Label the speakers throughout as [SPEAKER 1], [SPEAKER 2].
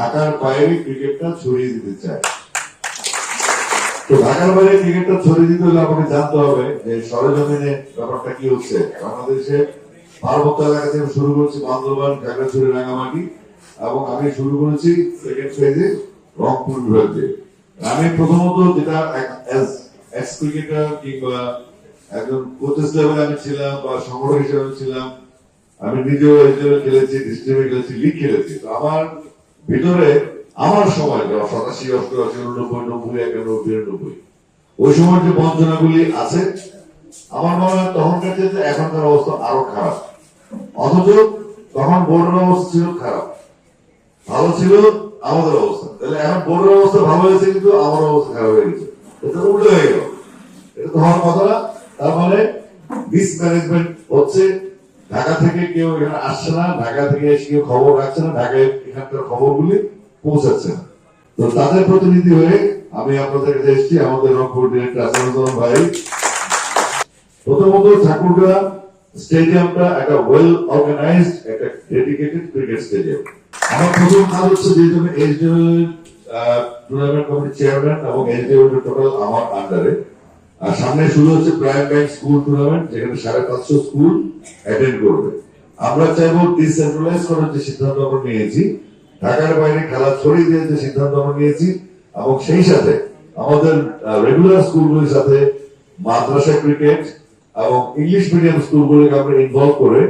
[SPEAKER 1] ঢাকার বাইরে ক্রিকেটটা ছড়িয়ে দিতে চায়। তো ঢাকার বাইরে ক্রিকেটটা ছড়িয়ে দিতে হলে আমাকে জানতে হবে যে সরেজমিনে ব্যাপারটা কি হচ্ছে। বাংলাদেশে পার্বত্য এলাকা থেকে শুরু করছি বান্দরবান, খাগড়াছড়ি রাঙামাটি এবং আমি শুরু করেছি সেকেন্ড ফেজে রংপুর বিভাগ। আমি প্রথমত যেটা এক্স ক্রিকেটার কিংবা একজন কোচেস লেভেলে আমি ছিলাম বা সংগ্রহ হিসেবে ছিলাম। আমি নিজেও খেলেছি ডিস্ট্রিক্টে খেলেছি লিগ খেলেছি। আমার ভিতরে আমার সময় যখন সাতাশি, অষ্টআশি, উননব্বই, নব্বই, একানব্বই, বিরানব্বই, ওই সময় যে বঞ্চনাগুলি আছে, আমার মনে হয় তখনকার চেয়ে এখনকার অবস্থা আরও খারাপ। অথচ তখন বোর্ডের অবস্থা ছিল খারাপ। ভালো ছিল আমাদের অবস্থা। তাহলে এখন বোর্ডের অবস্থা ভালো হয়েছে কিন্তু আমার অবস্থা খারাপ হয়ে গেছে। এটা উল্টো হয়ে গেল। এটা তো হওয়ার কথা না। তার মানে মিসম্যানেজমেন্ট হচ্ছে ঢাকা থেকে কেউ এখানে আসছে না, ঢাকা থেকে এসে কেউ খবর রাখছে না, ঢাকায় এখানকার খবরগুলি পৌঁছাচ্ছে না তো তাদের প্রতিনিধি হয়ে আমি আপনাদের কাছে এসেছি, আমাদের রংপুর ডিরেক্টর আসাদুজ্জামান ভাই। প্রথমত ঠাকুরগা স্টেডিয়ামটা একটা ওয়েল অর্গানাইজড একটা ডেডিকেটেড ক্রিকেট স্টেডিয়াম আমার প্রথম কাজ হচ্ছে যে জন্য এইচডিএল টুর্নামেন্ট কমিটির চেয়ারম্যান এবং এইচডিএল টোটাল আমার আন্ডারে আর সামনে শুরু হচ্ছে প্রাইম ব্যাংক স্কুল টুর্নামেন্ট যেখানে সাড়ে পাঁচশো স্কুল অ্যাটেন্ড করবে। আমরা চাইব ডিসেন্ট্রালাইজ করার যে সিদ্ধান্ত আমরা নিয়েছি, ঢাকার বাইরে খেলা ছড়িয়ে দিয়ে যে সিদ্ধান্ত আমরা নিয়েছি, এবং সেই সাথে আমাদের রেগুলার স্কুলগুলির সাথে মাদ্রাসা ক্রিকেট এবং ইংলিশ মিডিয়াম স্কুলগুলিকে আমরা ইনভলভ করে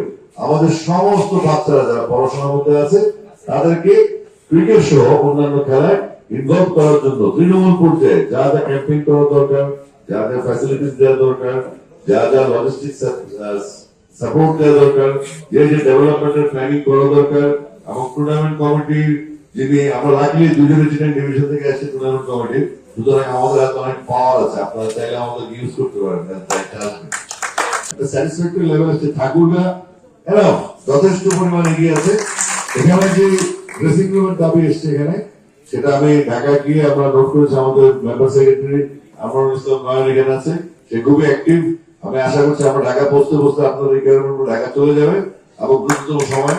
[SPEAKER 1] আমাদের সমস্ত বাচ্চারা যারা পড়াশোনার মধ্যে আছে, তাদেরকে ক্রিকেট সহ অন্যান্য খেলায় ইনভলভ করার জন্য তৃণমূল পর্যায়ে যা যা ক্যাম্পেইন করা দরকার যা যা ফ্যাসিলিটিস দেওয়া দরকার, যা যা লজিস্টিক সাপোর্ট দেওয়া দরকার, যে যে ডেভেলপমেন্টের প্ল্যানিং করা দরকার, এবং টুর্নামেন্ট কমিটি যিনি, আমরা রাখলি দুজনে যিনি ডিভিশন থেকে আসছে টুর্নামেন্ট কমিটি সুতরাং আমাদের হাতে অনেক পাওয়ার আছে, আপনারা চাইলে আমাদের ইউজ করতে পারেন স্যাটিসফ্যাক্টরি লেভেল আছে ঠাকুরগা এরাও যথেষ্ট পরিমাণ এগিয়ে আছে। এখানে যে ড্রেসিং রুমের দাবি এসছে এখানে, সেটা আমি ঢাকা গিয়ে আমরা নোট করেছি আমাদের মেম্বার সেক্রেটারি আমার আছে। সে খুবই অ্যাক্টিভ আমি আশা করছি আমরা ঢাকা পৌঁছতে পৌঁছতে কারণে ঢাকা চলে যাবে। দ্রুততম সময়